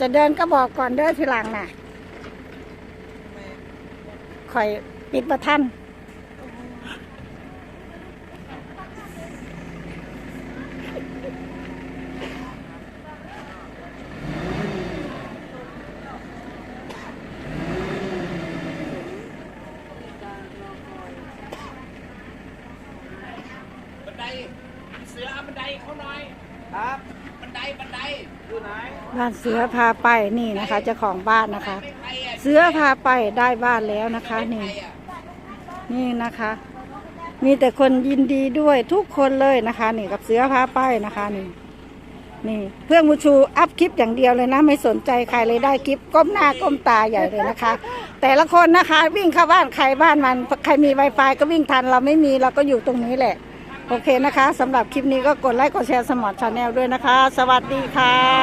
จะเดินก็บอกก่อนเด้อทีหลังน่ะคอยปิดประทันบันไดเสือเอาบันไดเขาหน่อย ครับ บันไดบันไดอยู่ไหน บ้านเสือพาไปนี่นะคะเจ้าของบ้านนะคะ เสือพาไปได้บ้านแล้วนะคะนี่นี่นะคะ มีแต่คนยินดีด้วยทุกคนเลยนะคะ นี่กับเสือพาไปนะคะนี่นี่เพื่อนมูชูอัพคลิปอย่างเดียวเลยนะ ไม่สนใจใครเลยได้คลิปก้มหน้าก้มตาใหญ่เลยนะคะ แต่ละคนนะคะวิ่งเข้าบ้านใครบ้านมันใครมี Wi-Fi ก็วิ่งทันเราไม่มีเราก็อยู่ตรงนี้แหละ โอเคนะคะสำหรับคลิปนี้ก็กดไลค์กดแชร์สมอร์ทชาแนลด้วยนะคะ สวัสดีค่ะ